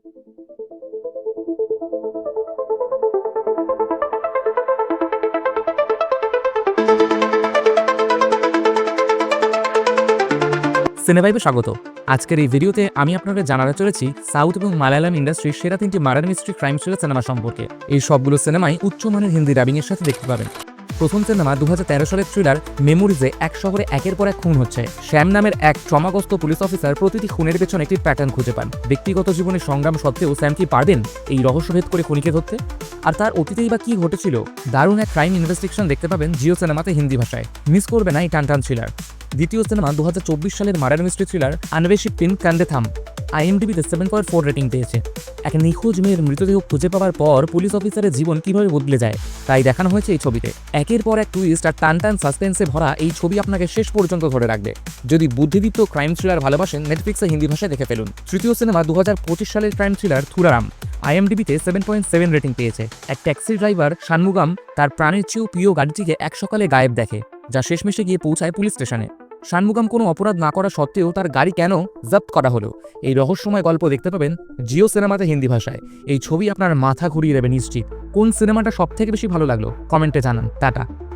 সিনেভাইবে স্বাগত। আজকের এই ভিডিওতে আমি আপনাদের জানাতে চলেছি সাউথ এবং মালায়ালাম ইন্ডাস্ট্রির সেরা তিনটি murder mystery crime thriller cinema সম্পর্কে। এই সবগুলো সিনেমাই উচ্চমানের হিন্দি ডাবিংয়ের সাথে দেখতে পাবেন। প্রথম সিনেমা দু হাজার তেরো সালের থ্রিলার মেমোরিজে এক শহরে একের পর এক খুন হচ্ছে। শ্যাম নামের এক ট্রমাগ্রস্ত পুলিশ অফিসার প্রতিটি খুনের পেছনে একটি প্যাটার্ন খুঁজে পান। ব্যক্তিগত জীবনে সংগ্রাম সত্ত্বেও স্যাম কি পারবেন এই রহস্যভেদ করে খুনিকে ধরতে? আর তার অতীতেই বা কি ঘটেছিল? দারুণ এক ক্রাইম ইনভেস্টিগেশন দেখতে পাবেন জিও সিনেমাতে হিন্দি ভাষায়। মিস করবে না এই টান থ্রিলার দ্বিতীয় সিনেমা দু হাজার চব্বিশ সালের murder mystery thriller Anweshippin Kandethum. আইএমডিবিতে seven point four rating পেয়েছে। এক নিখোঁজ মেয়ের মৃতদেহ খুঁজে পাওয়ার পর পুলিশ অফিসারের জীবন কীভাবে বদলে যায়, তাই দেখানো হয়েছে এই ছবিতে। একের পর এক টুইস্ট আর টান টান সাসপেন্সে ভরা এই ছবি আপনাকে শেষ পর্যন্ত ধরে রাখবে। যদি বুদ্ধিদীপ্ত ক্রাইম থ্রিলার ভালোবাসেন নেটফ্লিক্সে হিন্দি ভাষায় দেখে ফেলুন। তৃতীয় সিনেমা দু হাজার পঁচিশ সালের ক্রাইম থ্রিলার থুরারাম। আইএমডিবিতে সেভেন পয়েন্ট সেভেন রেটিং পেয়েছে। এক ট্যাক্সি ড্রাইভার শানমুগাম তার প্রাণের চেয়েও প্রিয় গাড়িটিকে এক সকালে গায়েব দেখে, যা শেষমেশে গিয়ে পৌঁছায় পুলিশ স্টেশনে। শানমুগাম কোনো অপরাধ না করা সত্ত্বেও তার গাড়ি কেন জব্দ করা হলো? এই রহস্যময় গল্প দেখতে পাবেন জিও সিনেমাতে হিন্দি ভাষায়। এই ছবি আপনার মাথা ঘুরিয়ে দেবে নিশ্চিত। কোন সিনেমাটা সব থেকে বেশি ভালো লাগল? কমেন্টে জানান। টাটা।